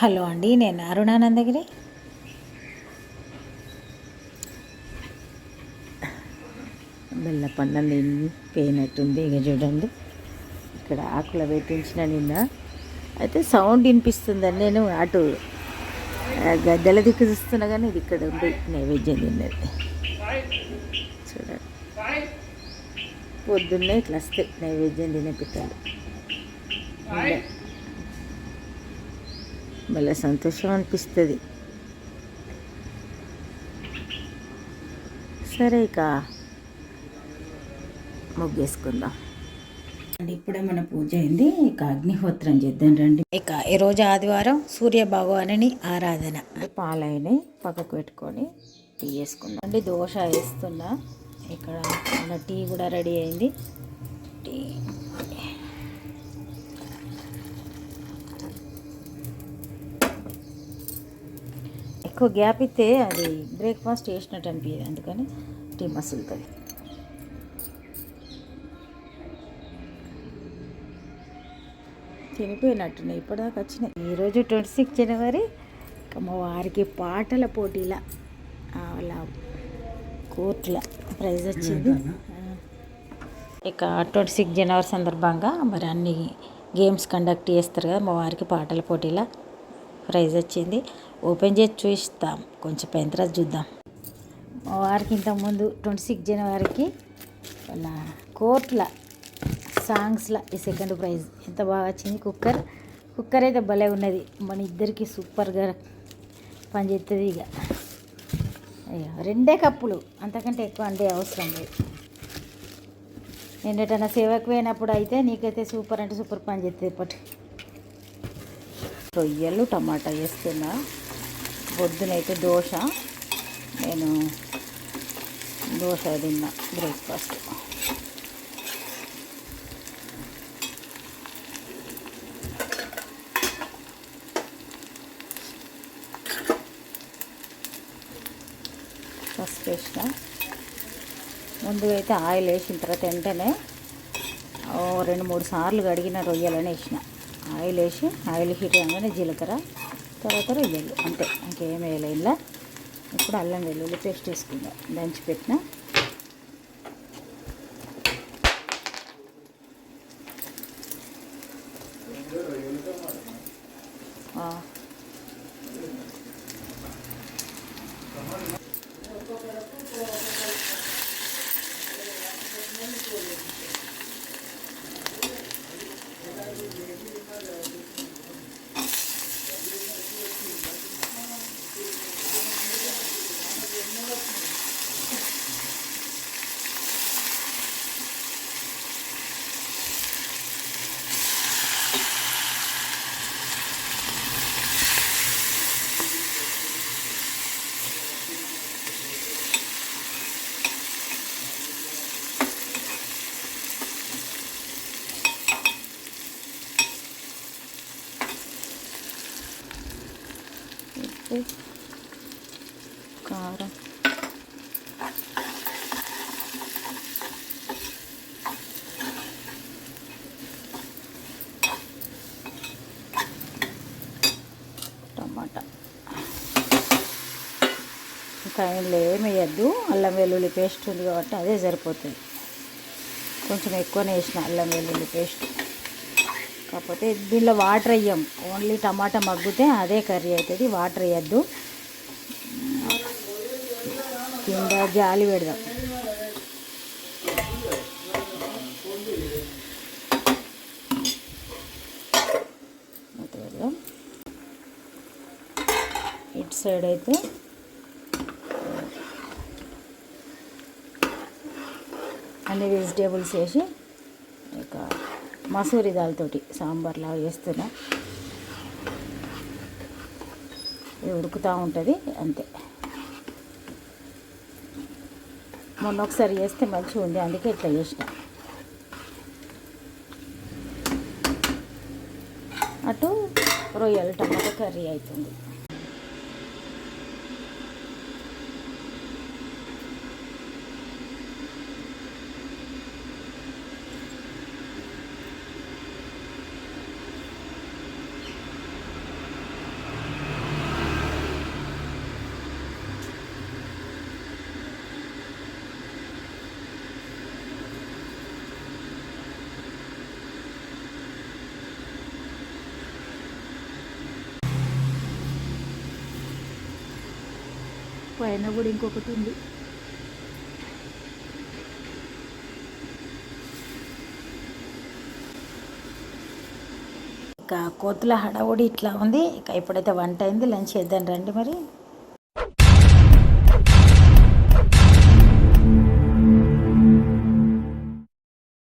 Hello అండి నేను అరుణానందగిరి. బెల్లపన్నం తిని పోయినట్టుంది ఇక చూడండి. ఇక్కడ ఆకుల పెట్టించిన నిన్న. అయితే సౌండ్ వినిపిస్తుందని నేను అటు గద్దెల దిక్కు చూస్తున్నా కానీ ఇది ఇక్కడ ఉంది నైవేద్యం తిన్నది. చూడండి. పొద్దున్నే ఇట్లా వస్తాయి నైవేద్యం తినే పిట్టలు. భలే సంతోషం అనిపిస్తుంది. సరే ఇక ముగ్గేసుకుందాం. అండి ఇప్పుడే మన పూజ అయింది. ఇక అగ్నిహోత్రం చేద్దాం రండి. ఇక ఈరోజు ఆదివారం సూర్య భగవానుని ఆరాధన. పాలైన పక్కకు పెట్టుకొని టీ వేసుకుందాం. అండి దోశ వేస్తున్నా. ఇక్కడ మన టీ కూడా రెడీ అయింది. ఎక్కువ గ్యాప్ ఇస్తే అది బ్రేక్ఫాస్ట్ చేసినట్టు అనిపించదు అందుకని టీ మసులుతుంది. తినిపోయినట్టున్నాయి. ఇప్పటిదాకా వచ్చినాయి. ఈరోజు ట్వంటీ సిక్స్ జనవరి. ఇక మా వారికి పాటల పోటీల వాళ్ళ కోర్టుల ప్రైజ్ వచ్చింది. ఇక ట్వంటీ సిక్స్ జనవరి సందర్భంగా మరి అన్ని గేమ్స్ కండక్ట్ చేస్తారు కదా మా వారికి పాటల పోటీల. ప్రైజ్ వచ్చింది. ఓపెన్ చేసి చూస్తాం కొంచెం పైన తర్వాత చూద్దాం. మా వారికి ఇంతకుముందు ట్వంటీ సిక్స్ జనవరికి వాళ్ళ కోర్టుల సాంగ్స్లో ఈ సెకండ్ ప్రైజ్. ఎంత బాగా వచ్చింది. కుక్కర్ కుక్కర్ అయితే భలే ఉన్నది. మన ఇద్దరికి సూపర్గా పనిచేస్తుంది ఇక రెండే కప్పులు. అంతకంటే ఎక్కువ అంటే అవసరం లేదు. నేను ఎటన్నా సేవకు పోయినప్పుడు అయితే నీకైతే సూపర్ అంటే సూపర్ పని చేస్తుంది ఇప్పటి రొయ్యలు టమాటా వేస్తున్నా. పొద్దునైతే దోశ. నేను దోశ తిన్నా బ్రేక్ఫాస్ట్. ఫస్ట్ వేసిన. ముందుగా అయితే ఆయిల్ వేసిన తర్వాత వెంటనే ఓ రెండు మూడు సార్లు కడిగిన రొయ్యలని వేసిన. ఆయిల్ వేసి ఆయిల్ హీట్ అయ్యగానే జీలకర్ర తర్వాత రొయ్యలు అంతే. ఇంకేం వేయలే ఇలా ఇప్పుడు అల్లం వెల్లుల్లి పేస్ట్ వేసుకుందాం. దంచి పెట్టిన. ఆ. ఉప్పు కారం టమాటా ఇంకా ఇందులో ఏమి వేయద్దు అల్లం వెల్లుల్లి పేస్ట్ ఉంది కాబట్టి అదే సరిపోతుంది. కొంచెం ఎక్కువనే వేసిన అల్లం వెల్లుల్లి పేస్ట్. కాకపోతే దీనిలో వాటర్ వేయం. ఓన్లీ టమాటా మగ్గితే అదే కర్రీ అవుతుంది వాటర్ వేయద్దు. కింద జాలి పెడదాం. పెడదాం. ఇటు సైడ్ అయితే అన్ని వెజిటేబుల్స్ వేసి ఇక మసూరి దాల్తోటి సాంబార్ వేస్తున్నా చేస్తున్నా. ఇది ఉడుకుతూ ఉంటుంది అంతే. మొన్న ఒకసారి చేస్తే మంచిగా ఉంది అందుకే ఇట్లా చేసిన. అటు రొయ్యలు టమాటో కర్రీ అవుతుంది పైన కూడా ఇంకొకటి ఉంది. ఇక కోతుల హడావుడి ఇట్లా ఉంది. ఇక ఇప్పుడైతే వంట అయింది. లంచ్ చేద్దాం రండి మరి.